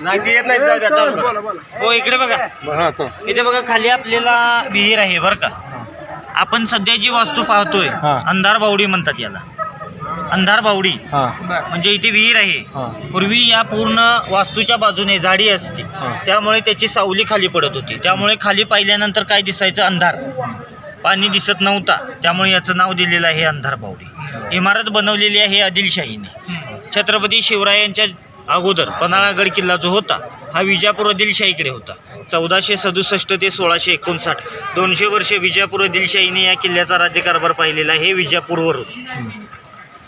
नाही ते येत नाही जाऊ द्या चालू करा. हो इकडे बघा. हा चल. इथे बघा खाली आपल्याला विहीर आहे बरं का? आपण सध्या जी वास्तू पाहतोय हा. अंधार बावडी म्हणतात याला. अंधार बावडी. हा. म्हणजे इथे विहीर आहे. पूर्वी या पूर्ण वास्तूच्या बाजूने झाडी असते. हा. त्यामुळे त्याची सावली खाली पडत होती. त्यामुळे खाली पाहिल्यानंतर काय दिसायचं? अंधार. पाणी दिसत नव्हता. त्यामुळे याचं नाव दिलेलं आहे अंधार बावडी. इमारत बनवलेली आहे आदिलशाहीने. छत्रपती शिवरायांच्या अगोदर पन्हाळागड किल्ला जो होता हा विजापूर आदिलशाहीकडे होता. चौदाशे सदुसष्ट ते सोळाशे एकोणसाठ दोनशे वर्षे विजापूर आदिलशाहीने या किल्ल्याचा राज्यकारभार पाहिलेला आहे विजापूरवरून.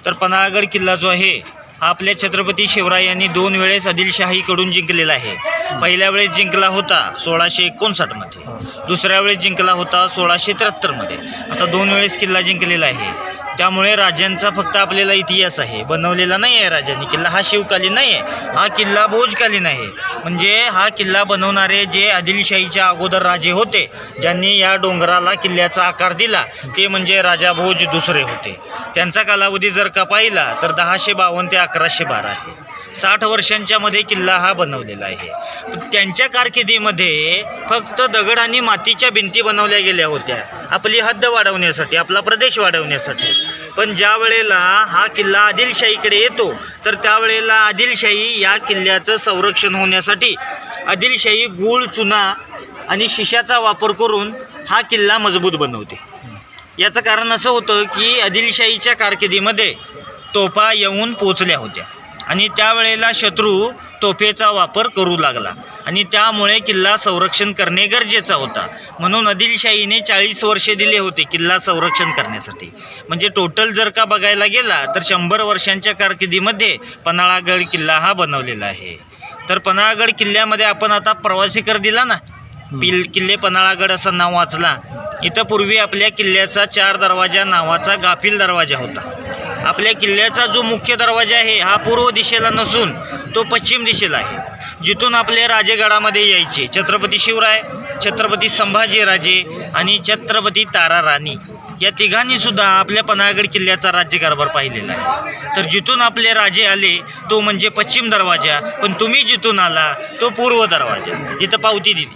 तर पन्हाळगड किल्ला जो आहे हा आपल्या छत्रपती शिवराय यांनी दोन वेळेस आदिलशाहीकडून जिंकलेला आहे. पहिल्या वेळेस जिंकला होता सोळाशे एकोणसाठमध्ये दुसऱ्या वेळेस जिंकला होता सोळाशे त्र्याहत्तरमध्ये असा दोन वेळेस किल्ला जिंकलेला आहे. त्यामुळे राजांचा फक्त आपल्याला इतिहास आहे. बनवलेला नाही आहे राजांनी. किल्ला हा शिवकालीन नाही आहे. हा किल्ला भोजकालीन आहे. म्हणजे हा किल्ला बनवणारे जे आदिलशाहीच्या अगोदर राजे होते ज्यांनी या डोंगराला किल्ल्याचा आकार दिला ते म्हणजे राजा भोज दुसरे होते. त्यांचा कालावधी जर का पाहिला तर दहाशे बावन्न ते अकराशे बारा आहे. साठ वर्षांच्या मध्ये किल्ला हा बनवलेला आहे. त्यांच्या कारकिर्दीमध्ये फक्त दगड आणि मातीच्या भिंती बनवल्या गेल्या होत्या. आपली हद्द वाढवण्यासाठी आपला प्रदेश वाढवण्यासाठी. पण ज्या वेळेला हा किल्ला आदिलशाहीकडे येतो तर त्यावेळेला आदिलशाही या किल्ल्याचं संरक्षण होण्यासाठी आदिलशाही गूळ चुना आणि शिशाचा वापर करून हा किल्ला मजबूत बनवते. याचं कारण असं होतं की आदिलशाहीच्या कारकिर्दीमध्ये तोफा येऊन पोचल्या होत्या. आणि त्यावेळेला शत्रू तोफेचा वापर करू लागला. आणि त्यामुळे किल्ला संरक्षण करणे गरजेचा होता. म्हणून आदिलशाहीने चाळीस वर्षे दिले होते किल्ला संरक्षण करण्यासाठी. म्हणजे टोटल जर का बघायला गेला तर शंभर वर्षांच्या कारकिर्दीमध्ये पन्हाळागड किल्ला हा बनवलेला आहे. तर पन्हाळागड किल्ल्यामध्ये आपण आता प्रवासी कर दिला ना? पिल किल्ले पन्हाळागड असं नाव वाचला. इथं पूर्वी आपल्या किल्ल्याचा चार दरवाजा नावाचा गाफील दरवाजा होता. आपल्या किल्ल्याचा जो मुख्य दरवाजा आहे हा पूर्व दिशेला नसून तो पश्चिम दिशेला आहे. जिथून आपले राजेगडामध्ये यायचे छत्रपती शिवराय छत्रपती संभाजीराजे आणि छत्रपती तारा राणी या तिघांनी सुद्धा आपल्या पन्हाळगड किल्ल्याचा राज्यकारभार पाहिलेला आहे. तर जिथून आपले राजे आले तो म्हणजे पश्चिम दरवाजा पण तुम्ही जिथून आला तो पूर्व दरवाजा जिथं पावती दिली.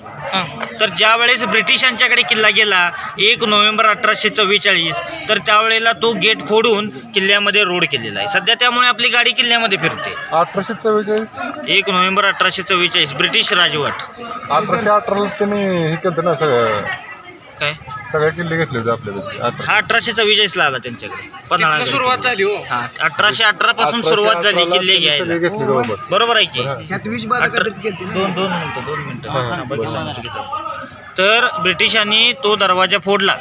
तर ज्या वेळेस ब्रिटिशांच्याकडे किल्ला गेला एक नोव्हेंबर अठराशे चव्वेचाळीस तर त्यावेळेला तो गेट फोडून किल्ल्यामध्ये रोड केलेला आहे. सध्या त्यामुळे आपली गाडी किल्ल्यामध्ये फिरते. अठराशे चव्वेचाळीस? एक नोव्हेंबर अठराशे चव्वेचाळीस ब्रिटिश राजवट. अठराशे अठराला त्यांनी हे केलं ना सगळं. काय? सगळे किल्ले घेतले होते आपल्या हा अठराशे चव्वेचाळीस ला आला त्यांच्याकडे. पन्हाळा सुरुवात झाली हो. हा अठराशे अठरा पासून सुरुवात झाली किल्ले घ्यायला. बरोबर आहे की. दोन दोन मिनिटं दोन मिनिटं. तर ब्रिटिशांनी तो दरवाजा फोडला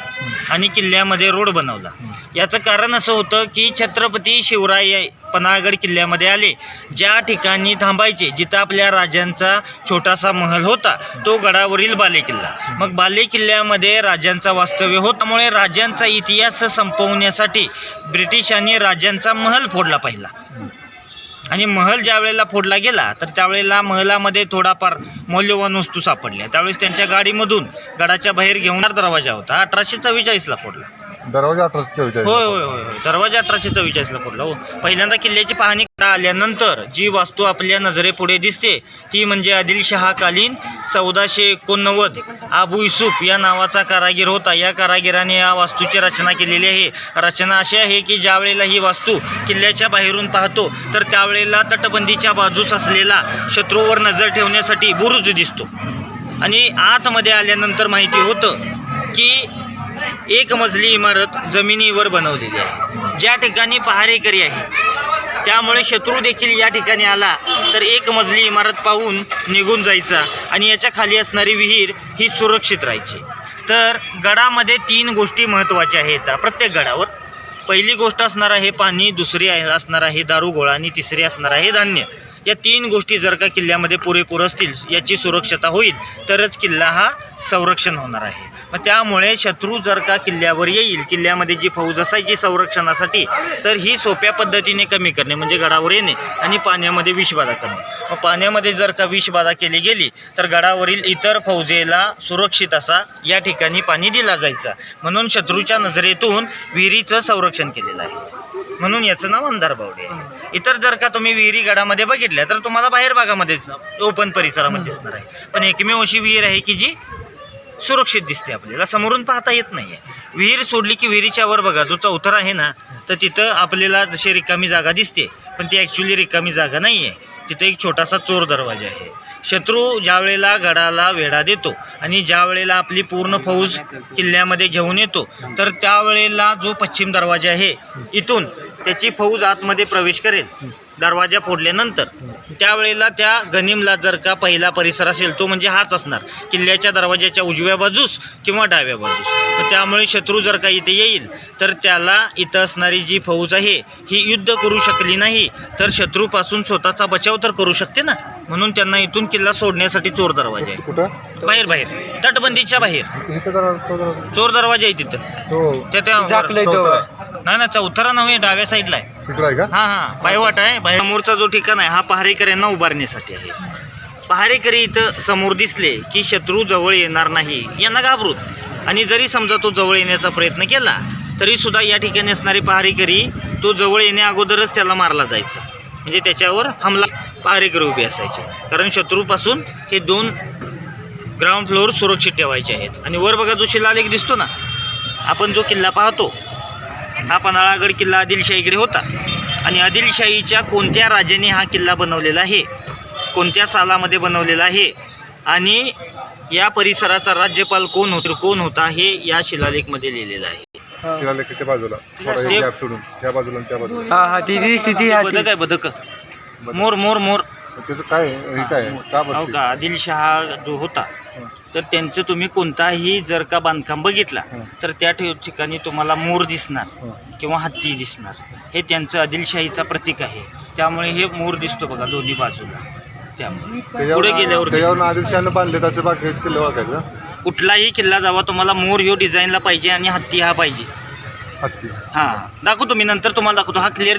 आणि किल्ल्यामध्ये रोड बनवला. याचं कारण असं होतं की छत्रपती शिवराय पन्हाळगड किल्ल्यामध्ये आले. ज्या ठिकाणी थांबायचे जिथं आपल्या राजांचा छोटासा महल होता तो गडावरील बाले किल्ला. मग बाले किल्ल्यामध्ये राजांचा वास्तव्य होत त्यामुळे राजांचा इतिहास संपवण्यासाठी ब्रिटिशांनी राजांचा महल फोडला पहिला. आणि महल ज्या वेळेला फोडला गेला तर त्यावेळेला महलामध्ये थोडाफार मौल्यवान वस्तू सापडल्या. त्यावेळेस त्यांच्या गाडीमधून गडाच्या बाहेर घेऊन दरवाजा होता. अठराशे चव्वेचाळीसला फोडला. दरवाजा अठराशे चव्वेचाळीस होय होय होय होय. दरवाजा अठराशे चव्वेचाळीसला फोडला हो. पहिल्यांदा किल्ल्याची पाहणी करता आल्यानंतर जी वास्तू आपल्या नजरेपुढे दिसते ती म्हणजे आदिलशहाकालीन चौदाशे एकोणनव्वद आबू युसुफ या नावाचा कारागीर होता. या कारागिराने या वास्तूची रचना केलेली आहे. रचना अशी आहे की ज्या वेळेला ही वास्तू किल्ल्याच्या बाहेरून पाहतो तर त्यावेळेला तटबंदीच्या बाजूस असलेला शत्रूवर नजर ठेवण्यासाठी बुरुज दिसतो. आणि आतमध्ये आल्यानंतर माहिती होतं की एक मजली इमारत जमिनीवर बनवलेली आहे. ज्या ठिकाणी पहारेकरी आहे त्यामुळे शत्रू देखील या ठिकाणी आला तर एक मजली इमारत पाहून निघून जायचा आणि याच्या खाली असणारी विहीर ही सुरक्षित राहायची. तर गडामध्ये तीन गोष्टी महत्त्वाच्या आहेत. प्रत्येक गडावर. पहिली गोष्ट असणार आहे पाणी दुसरी असणार आहे दारुगोळा आणि तिसरी असणार आहे धान्य. या तीन गोष्टी जर का किल्ल्यामध्ये पुरेपूर असतील याची सुरक्षता होईल तरच किल्ला हा संरक्षण होणार आहे. मग त्यामुळे शत्रू जर का किल्ल्यावर येईल किल्ल्यामध्ये जी फौज असायची संरक्षणासाठी तर ही सोप्या पद्धतीने कमी करणे म्हणजे गडावर येणे आणि पाण्यामध्ये विषबाधा करणे. मग पाण्यामध्ये जर का विषबाधा केली गेली तर गडावरील इतर फौजेला सुरक्षित असा या ठिकाणी पाणी दिला जायचा. म्हणून शत्रूच्या नजरेतून विहिरीचं संरक्षण केलेलं आहे. म्हणून याचं नाव अंधार बावडे आहे. इतर जर का तुम्ही विहिरी गडामध्ये बघितल्या तर तुम्हाला बाहेर भागामध्येच ओपन परिसरामध्ये दिसणार आहे. पण एकमेव अशी विहीर आहे की जी सुरक्षित दिसते आपल्याला. समोरून पाहता येत नाही आहे विहीर सोडली की विहिरीच्या वर बघा जो चौथरा आहे ना तर तिथं आपल्याला जशी रिकामी जागा दिसते पण ती ॲक्च्युली रिकामी जागा नाही आहे तिथं एक छोटासा चोर दरवाजा आहे. शत्रू ज्या वेळेला गडाला वेढा देतो आणि ज्या वेळेला आपली पूर्ण फौज किल्ल्यामध्ये घेऊन येतो तर त्यावेळेला जो पश्चिम दरवाजा आहे इथून त्याची फौज आतमध्ये प्रवेश करेल. दरवाजा फोडल्यानंतर त्यावेळेला त्या गनिमला जर का पहिला परिसर असेल तो म्हणजे हाच असणार. किल्ल्याच्या दरवाजाच्या उजव्या बाजूस किंवा डाव्या बाजूस. तर त्यामुळे शत्रू जर का इथे येईल तर त्याला इथं असणारी जी फौज आहे ही युद्ध करू शकली नाही तर शत्रूपासून स्वतःचा बचाव तर करू शकते ना? म्हणून त्यांना इथून किल्ला सोडण्यासाठी चोर दरवाजा आहे. कुठं? बाहेर बाहेर. तटबंदीच्या बाहेर. चोर दरवाजा. आहे तिथं. तो त्या. नाही ना चौथरा नव्हे डाव्या साईडला आहे. तिकडं आहे का? हा हा. पायवाट आहे. भाई समोरचा जो ठिकाण आहे हा पहारेकऱ्यांना उभारण्यासाठी आहे. पहारेकरी इथं समोर दिसले की शत्रू जवळ येणार नाही. यांना घाबरूत आणि जरी समजा तो जवळ येण्याचा प्रयत्न केला तरी सुद्धा या ठिकाणी असणारे पहारेकरी तो जवळ येण्या अगोदरच त्याला मारला जायचा. म्हणजे त्याच्यावर हमला पहारेकरी उभे असायचे. कारण शत्रूपासून हे दोन ग्राउंड फ्लोअर सुरक्षित ठेवायचे आहेत. आणि वर बघा जो शिलालेख दिसतो ना आपण जो किल्ला पाहतो हा पन्हाळागड किल्ला आदिलशाहीकडे होता. आणि आदिलशाहीच्या कोणत्या राजाने हा किल्ला बनवलेला आहे? कोणत्या सालामध्ये बनवलेला आहे? आणि या परिसराचा राज्यपाल कोण होता? कोण होता हे या शिलालेखमध्ये लिहिलेलं आहे. तिला लेखाच्या बाजूला. थोडा स्टेप. गॅप सोडून. त्या बाजूला आणि त्या बाजूला. हा हा ती ती स्थिती ती बदक आहे बदक. मोर मोर मोर. त्याचं काय आहे? हे काय आहे? का हो का? आदिलशहा जो होता तर त्यांचं तुम्ही कोणताही जर का बांधकाम बघितला हं. तर त्या ठिकाणी तुम्हाला मोर दिसणार हं. किंवा हत्ती दिसणार. हे त्यांचं आदिलशाहीचा प्रतीक आहे. त्यामुळे हे मोर दिसतो बघा दोन्ही बाजूला. त्यामुळे. पुढे गेल्यावर त्याच्यावर आदिलशाहानं बांधले तसे बाकी किल्ले कुठलाही किल्ला जावा तुम्हाला मोर ह्यो डिझाईनला पाहिजे आणि हत्ती हा पाहिजे. हत्ती. हां. दाखवतो मी नंतर तुम्हाला दाखवतो. हा clear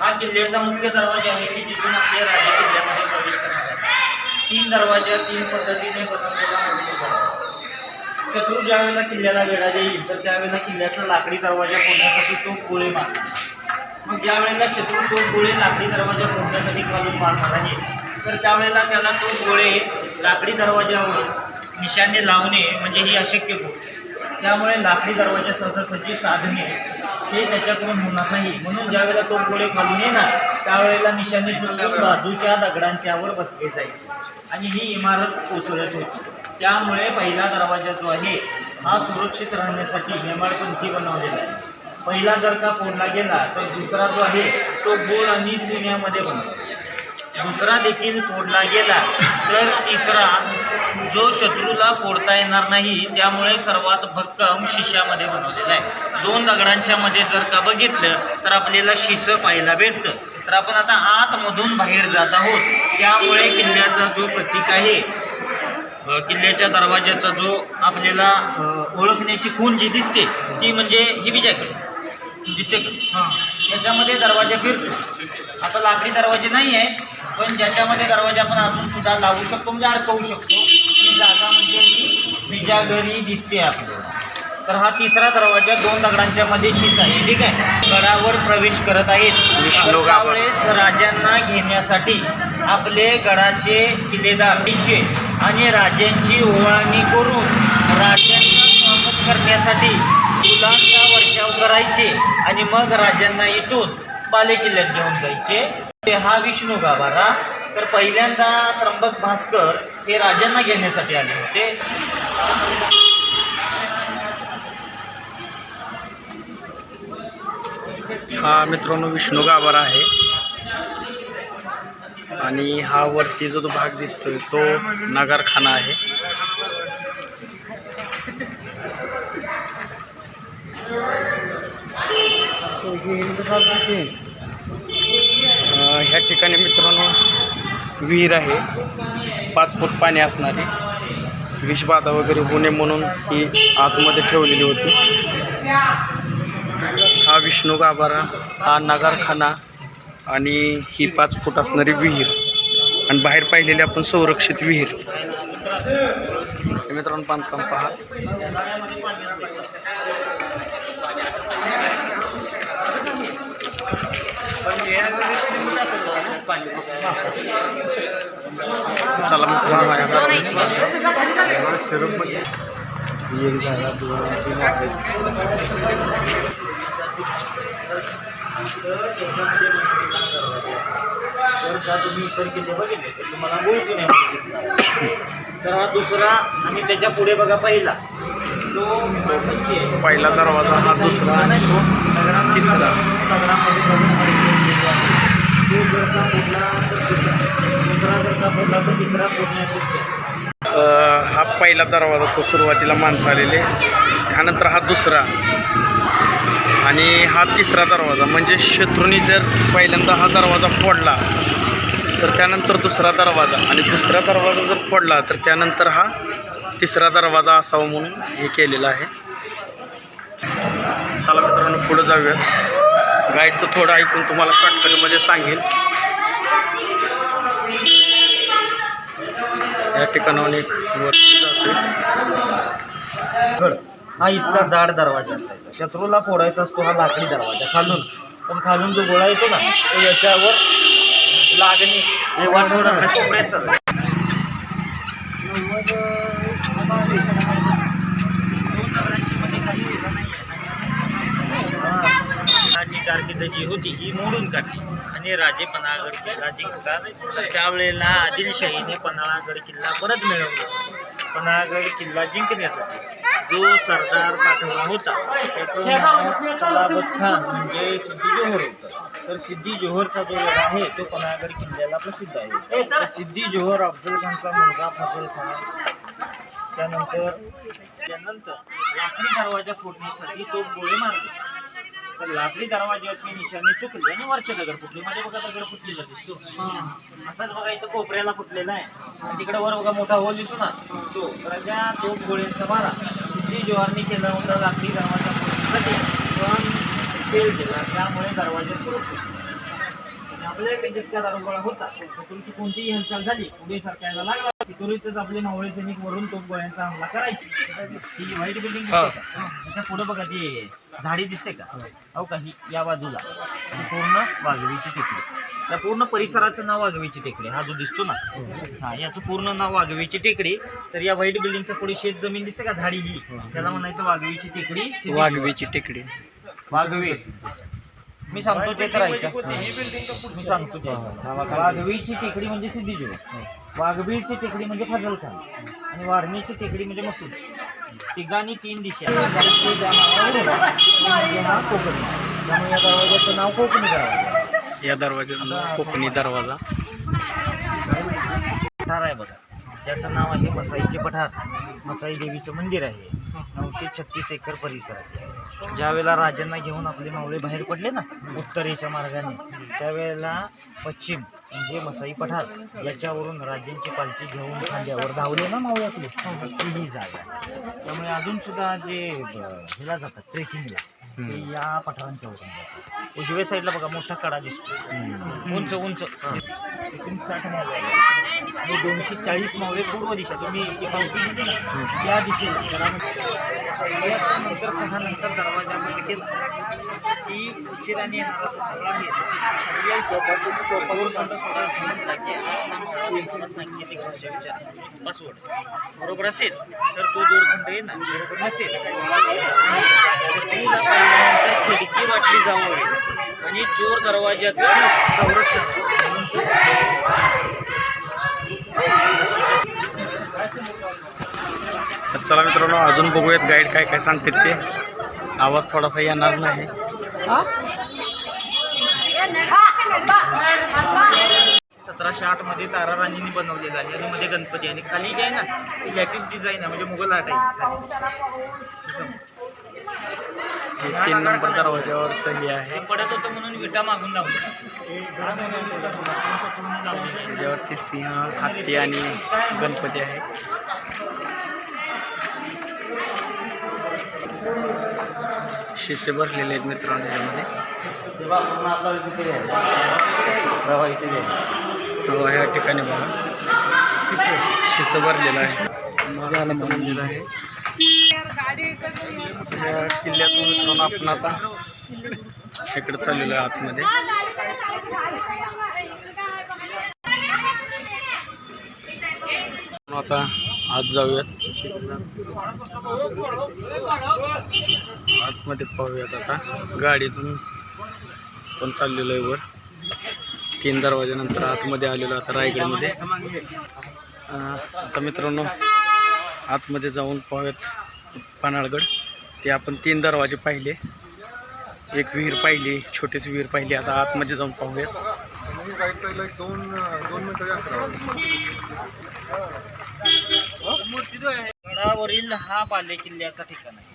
हा किल्ल्याचा मुख्य दरवाजा आहे की जिथून आपले राजा किल्ल्यामध्ये प्रवेश करणार तीन दरवाजा तीन पद्धतीने बनवलेला शत्रू ज्या वेळेला किल्ल्याला वेढा देईल तर त्यावेळेला किल्ल्याचा लाकडी दरवाजा फोडण्यासाठी तो गोळे मारणार मग ज्या वेळेला शत्रू तो गोळे लाकडी दरवाजा फोडण्यासाठी घालून मारणार आहे तर त्यावेळेला त्याला तो गोळे लाकडी दरवाजावर निशाने लावणे म्हणजे ही अशक्य गोष्ट त्यामुळे लाकडी दरवाजा सहजासहजी साधणे हे त्याच्याकडून होणार नाही. म्हणून ज्यावेळेला तो गोळे खालून येणार त्यावेळेला निशाणे चुकून बाजूच्या दगडांच्यावर बसले जायचे. आणि ही इमारत कोसळत होती. त्यामुळे पहिला दरवाजा जो आहे हा सुरक्षित राहण्यासाठी हेमाडपंथी बनवलेला आहे. पहिला जर का फोडला गेला तर दुसरा जो आहे तो गोळ आणि चुन्यामध्ये बनतो दुसरा देखील फोडला गेला तर तिसरा जो शत्रूला फोडता येणार नाही त्यामुळे सर्वात भक्कम शिशामध्ये बनवलेला आहे. दोन दगडांच्या मध्ये जर का बघितलं तर आपल्याला शिस पाहायला भेटतं. तर आपण आता आतमधून बाहेर जात आहोत. त्यामुळे किल्ल्याचा जो प्रतीक आहे किल्ल्याच्या दरवाज्याचा जो आपल्याला ओळखण्याची खूण जी दिसते ती म्हणजे ही विजय दिसते का? हां. याच्यामध्ये दरवाजा फिरतो आता लाकडी दरवाजे नाही आहे पण ज्याच्यामध्ये दरवाजा आपण अजून सुद्धा लावू शकतो म्हणजे अडकवू शकतो. ती जागा म्हणजे ही बिजागरी दिसते आपल्याला. तर हा तिसरा दरवाजा दोन दगडांच्या मध्ये शीस आहे ठीक आहे? गडावर प्रवेश करत आहेत त्यावेळेस राजांना घेण्यासाठी आपले गडाचे किल्लेदार तिचे आणि राजांची ओवाळणी करून राजांना स्वागत करण्यासाठी फुलांचा करायचे आणि मग राजांना इथून बालेकिल्ल्यात घेऊन जायचे. ते हा विष्णू गाभारा. तर पहिल्यांदा त्र्यंबक भास्कर हे राजांना घेण्यासाठी आले होते. हा मित्रांनो विष्णू गाभारा आहे. आणि हा वरती जो तो भाग दिसतोय तो नगरखाना आहे. ह्या ठिकाणी मित्रांनो विहीर आहे. पाच फूट पाणी असणारी. विषबाधा वगैरे होऊ नये म्हणून ही आतमध्ये ठेवलेली होती. हा विष्णू गाभारा हा नगारखाना आणि ही पाच फूट असणारी विहीर. आणि बाहेर पाहिलेली आपण संरक्षित विहीर. मित्रांनो बांधकाम पहा. चला. शरममध्ये एक. झाला दोन तीन आहे. जर का तुम्ही इतर किल्ले बघितले तर तुम्हाला हा दुसरा आणि त्याच्या पुढे बघा पहिला. तो पहिला दरवाजा हा दुसरा आणि हा पहिला दरवाजा तो सुरुवातीला माणसं आलेले. ह्यानंतर हा दुसरा. आणि हा तिसरा दरवाजा. म्हणजे शत्रूंनी जर पहिल्यांदा हा दरवाजा फोडला तर त्यानंतर दुसरा दरवाजा. आणि दुसरा दरवाजा जर फोडला तर त्यानंतर हा तिसरा दरवाजा असावा म्हणून हे केलेलं आहे. चला मित्रांनो पुढं जाऊयात. गाईडचं थोडं ऐकून तुम्हाला शॉर्टकटमध्ये सांगेल या ठिकाणाहून एक वरती गड हा इतका जाड दरवाजा असायचा. शत्रूला फोडायचा असतो हा लाकडी दरवाजा. खालून. पण खालून जो गोळा येतो ना तो याच्यावर लागणे. हे वाटवणं अशा जी होती ही मोडून काढली. आणि राजे पन्हाळगड किल्ला जिंकला. तर त्यावेळेला आदिलशाहीने पन्हाळागड किल्ला परत मिळवला. पन्हाळगड किल्ला जिंकण्यासाठी जो सरदार पाठवला होता त्याचं नाव सलाबत खान म्हणजे सिद्धी जोहर होतं. तर सिद्धी जोहरचा जो लढा आहे तो पन्हाळगड किल्ल्याला प्रसिद्ध आहे. तर सिद्धी जोहर अफजल खानचा मुलगा फजल खान त्यानंतर त्यानंतर लाकडी दरवाजा फोडण्यासाठी तो गोळी मारले. तर लाकडी दरवाजाची निशाणी चुकली आणि वरच्या दगड फुटली. मध्ये बघा दगड फुटलेला दिसतो असाच बघा इथं कोपऱ्याला फुटलेला आहे. तिकडे वर बघा मोठा होल दिसतो ना. तो. त्या दोन गोळ्यांचा मारा. सिद्धी जोहरनी केला होता लाकडी दरवाजा पण फेल केला. त्यामुळे दरवाजा सुरक्षित आपल्याकडे जितका दारुगोळा होता तुमची कोणतीही हालचाल झाली पुढे सरकायला लागला. की त्वरितच आपले मावळे सैनिक वरून तोफ गोळ्यांचा हमला करायची. ही व्हाईट बिल्डिंग दिसते का? त्याच्या पुढे बघा ती झाडी दिसते का? हो का ही या बाजूला. ही पूर्ण वाघवीची टेकडी. त्या पूर्ण परिसराचं नाव वाघवीची टेकडी. हा जो दिसतो ना? हा याचं पूर्ण नाव वाघवीची टेकडी. तर या व्हाईट बिल्डिंगच्या पुढे शेत जमीन दिसते का? झाडी ही. त्याला म्हणायचं वाघवीची टेकडी. वाघवीची टेकडी. वाघवी मी सांगतो ते करायचं. मी सांगतो ते. वाघवीची टेकडी म्हणजे सिद्धीजोग वाघवीची टेकडी म्हणजे फजल खान आणि वारणीची टेकडी म्हणजे मसूद तिघांनी तीन दिशा म्हणजे हा कोकणी. त्यामुळे या दरवाजाचं नाव कोकणी दरवाजा. या दरवाजा कोकणी दरवाजा. पठार आहे बघा. त्याचं नाव आहे मसाईचे पठार. मसाई देवीचं मंदिर आहे. नऊशे छत्तीस एकर परिसर आहे. ज्यावेळेला राजांना घेऊन आपले मावळे बाहेर पडले ना उत्तरेच्या मार्गाने त्यावेळेला पश्चिम म्हणजे मसाई पठार याच्यावरून राज्यांची पालखी घेऊन खांद्यावर धावले ना मावळे आपले ही जागा. त्यामुळे अजून सुद्धा जे ब- ह्याला जातात ट्रेकिंगला ते या पठारांच्या वरून जातात उजव्या साईडला बघा मोठा कडा दिसतो उंच उंच. साठ. आणि दोनशे चाळीस मावळे पूर्व दिशा तुम्ही त्या दिशेला घरामध्ये नंतर सहा नंतर दरवाजा बंद केला. की उशिराने येणारा जो मावळा आहे खंड सोडायला सांगितला की आपला सांकेतिक भाषा विचार. पासवर्ड बरोबर असेल तर तो दूरखंड येणार. बरोबर नसेल शत्रूला पाहिल्यानंतर खिडकी वाटली जावं आणि चोर दरवाज्याचं संरक्षण चला मित्रांनो अजून बघूयात गाईड काय काय सांगतात ते. आवाज थोडासा येणार नाही. सतराशे आठमध्ये तारा राणीने बनवलेला आहे. आणि मध्ये गणपती आणि खाली जे आहे ना ती लॅटिन डिझाईन आहे. म्हणजे मुघल आर्ट आहे. हे तीन नंबर दरवाज्यावरचं हे आहे. पडत होतं म्हणून विटा मागून लावल्या त्याच्यावरती सिंह हत्ती आणि गणपती आहे. शिष्य भरलेले आहेत मित्रांनो यामध्ये. हो, या ठिकाणी बघा. शिष्य भरलेला आहे. मंदिर आहे. या किल्ल्यातून मित्रांनो आपण आता इकडे चाललेलो आहे आतमध्ये. आता आज जाऊयात आतमध्ये पाहूयात आता. गाडीतून पण चाललेलो आहे वर. तीन दरवाजेनंतर आतमध्ये आलेलो आता रायगडमध्ये. आता मित्रांनो आतमध्ये जाऊन पाहूयात पन्हाळगड. ते आपण तीन दरवाजे पाहिले. एक विहीर पाहिली छोटीशी विहीर पाहिली. आता आतमध्ये जाऊन पाहूयात. दोन दोन मिनटं गडावरील हा बालेकिल्ल्याचा ठिकाण आहे.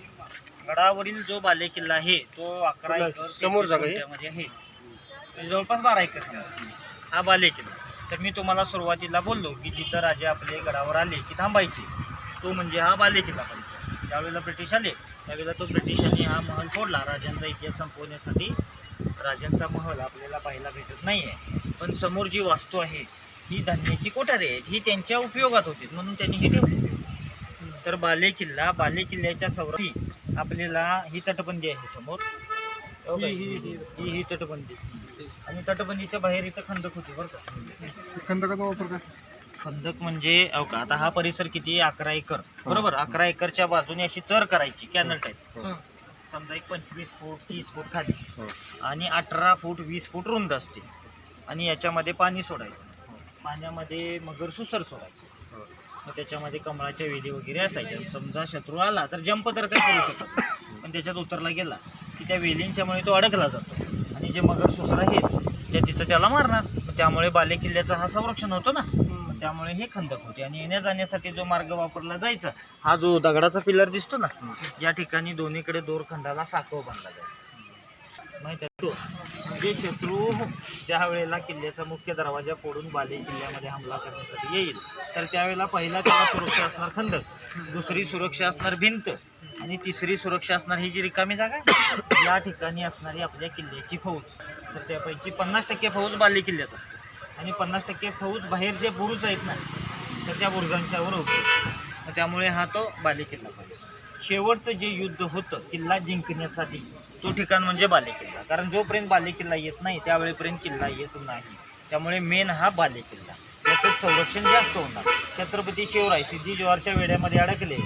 गडावरील जो बालेकिल्ला आहे तो अकरा एकर समोर आहे? म्हणजे जवळपास बारा एकर समोर. हा बालेकिल्ला. तर मी तुम्हाला सुरुवातीला बोललो की जिथं राजे आपले गडावर आले की थांबायचे. तो म्हणजे हा बालेकिल्ला परिसर ज्यावेळेला ब्रिटिश आले त्यावेळेला तो ब्रिटिशांनी हा महल फोडला. राजांचा इतिहास संपवण्यासाठी राजांचा महल आपल्याला पाहायला भेटत नाही आहे पण समोर जी वास्तू आहे ही धान्याची कोठारे आहेत ही त्यांच्या उपयोगात होती. म्हणून त्यांनी हे ठेवली. तर बाले किल्ला बाले किल्ल्याच्या सौरभी आपल्याला ही तटबंदी आहे समोर. हो? ही ही ही तटबंदी. आणि तटबंदीच्या बाहेर इथं खंदक होती बरं का. खंदकाचा वापर काय? खंदक म्हणजे अहो का? आता हा परिसर किती? अकरा एकर. बरोबर? अकरा एकरच्या बाजूने अशी चर करायची कॅनल टाईप हो. समजा एक पंचवीस फूट तीस फूट खाली. हो. आणि अठरा फूट वीस फूट रुंद असते. आणि याच्यामध्ये पाणी सोडायचं. पाण्यामध्ये मगर सुसर सोडायचे. हो. मग त्याच्यामध्ये कमळाच्या वेली वगैरे असायच्या. समजा शत्रू आला तर जंप तर काही करू शकत. पण त्याच्यात उतरला गेला की त्या वेलींच्यामुळे तो अडकला जातो. आणि जे मगर सुसर आहेत ते तिथं त्याला मारणार त्यामुळे बाले किल्ल्याचं हा संरक्षण होतं ना. त्यामुळे हे खंदक होते. आणि येण्या जाण्यासाठी जो मार्ग वापरला जायचा हा जो दगडाचा पिलर दिसतो ना या ठिकाणी दोन्हीकडे दोरखंडाला साखव बांधला जायचा. माहिती आहे तो. म्हणजे शत्रू ज्या वेळेला किल्ल्याचा मुख्य दरवाजा फोडून बाले किल्ल्यामध्ये हमला करण्यासाठी येईल तर त्यावेळेला पहिला त्याला सुरक्षा असणार खंदक दुसरी सुरक्षा असणार भिंत आणि तिसरी सुरक्षा असणार ही जी रिकामी जागा आहे या ठिकाणी असणारी आपल्या किल्ल्याची फौज. तर त्यापैकी पन्नास टक्के फौज बाले किल्ल्यात असते. आणि पन्नास टक्के फौज बाहेर जे बुरुज आहेत ना तर त्या बुरुजांच्यावर होते त्यामुळे हा तो बाले किल्ला पाहिजे. शेवटचं जे युद्ध होतं किल्ला जिंकण्यासाठी तो ठिकाण म्हणजे बालेकिल्ला. कारण जोपर्यंत बालेकिल्ला येत नाही त्यावेळेपर्यंत किल्ला येत नाही. त्यामुळे मेन हा बालेकिल्ला. याचं संरक्षण जास्त होणार. छत्रपती शिवराय सिद्धी ज्वारच्या वेड्यामध्ये अडकले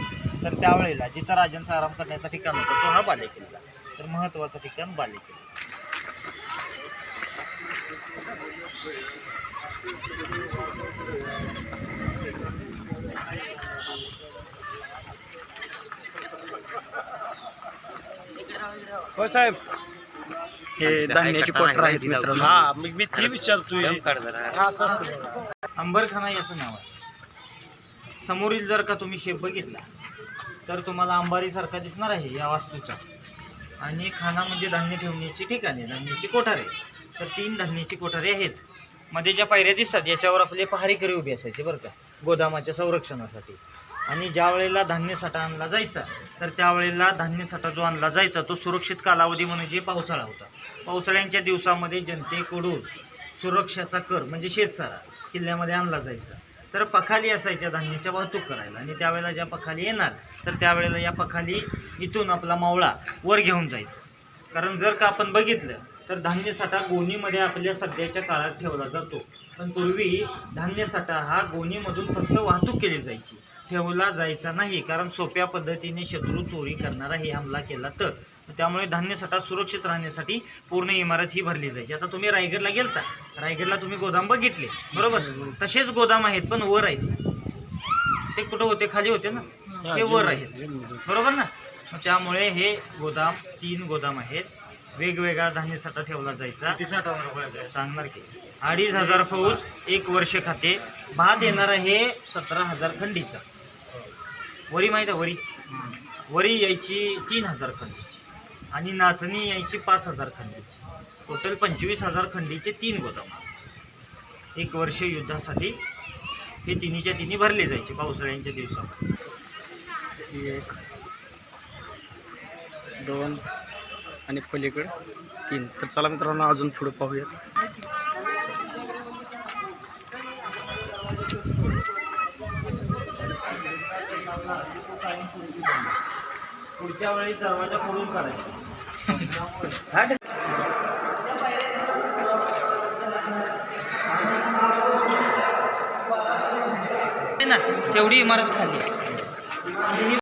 तर त्यावेळेला जिथं राजांचा आराम करण्याचा ठिकाण होतं तो हा बालेकिल्ला. तर महत्त्वाचं ठिकाण बालेकिल्ला. Thank you. हो साहेब. हे धान्याची कोटर आहेत मित्रांनो. हा मी मी ती विचारतोय. हा असं असतं बघा. अंबरखाना याचं नाव आहे. समोरील जर का तुम्ही शेप बघितला तर तुम्हाला अंबारीसारखा दिसणार आहे या वास्तूचा. आणि खाना म्हणजे धान्य ठेवण्याची ठिकाणे धान्याची कोठारे तर तीन धान्याची कोठारे आहेत. मध्ये ज्या पायऱ्या दिसतात याच्यावर आपले पहारेकरी उभे असायचे बरं का गोदामाच्या संरक्षणासाठी. आणि ज्या वेळेला धान्यसाठा आणला जायचा तर त्यावेळेला धान्यसाठा जो आणला जायचा तो सुरक्षित कालावधी म्हणजे पावसाळा होता. पावसाळ्यांच्या दिवसामध्ये जनतेकडून सुरक्षाचा कर म्हणजे शेतसारा किल्ल्यामध्ये आणला जायचा. तर पखाली असायच्या धान्याच्या वाहतूक करायला. आणि त्यावेळेला ज्या पखाली येणार तर त्यावेळेला या पखाली इथून आपला मावळा वर घेऊन जायचं. कारण जर का आपण बघितलं तर धान्यसाठा गोणीमध्ये आपल्या सध्याच्या काळात ठेवला जातो. पण पूर्वी धान्यसाठा हा गोणीमधून फक्त वाहतूक केली जायची. ठेवला जायचा नाही कारण सोप्या पद्धतीने शत्रू चोरी करणारा हे हमला केला तर. त्यामुळे धान्य साठा सुरक्षित राहण्यासाठी पूर्ण इमारत ही भरली जायची. आता तुम्ही रायगडला गेलता. रायगडला तुम्ही गोदाम बघितले. बरोबर? तसेच गोदाम आहेत पण वर आहेत. ते कुठं होते? खाली होते ना? हे वर आहेत. बरोबर ना? त्यामुळे हे गोदाम तीन गोदाम आहेत. वेगवेगळा धान्य साठा ठेवला जायचा. सांगणार की. अडीच हजार फौज एक वर्ष खाते. भात येणार आहे सतरा हजार खंडीचा. वरी माहीत आहे वरी. वरी यायची तीन हजार खंडीची. आणि नाचणी यायची पाच हजार खंडीची. टोटल पंचवीस हजार खंडीचे तीन गोदाम. एक वर्ष युद्धासाठी हे तिन्हीच्या तिन्ही भरले जायचे पावसाळ्यांच्या दिवसामध्ये. एक दोन आणि पलीकडे तीन. तर चला मित्रांनो अजून पुढे पुढच्या वेळी दरवाजा फोडून काढायचा. ना तेवढी इमारत खाली.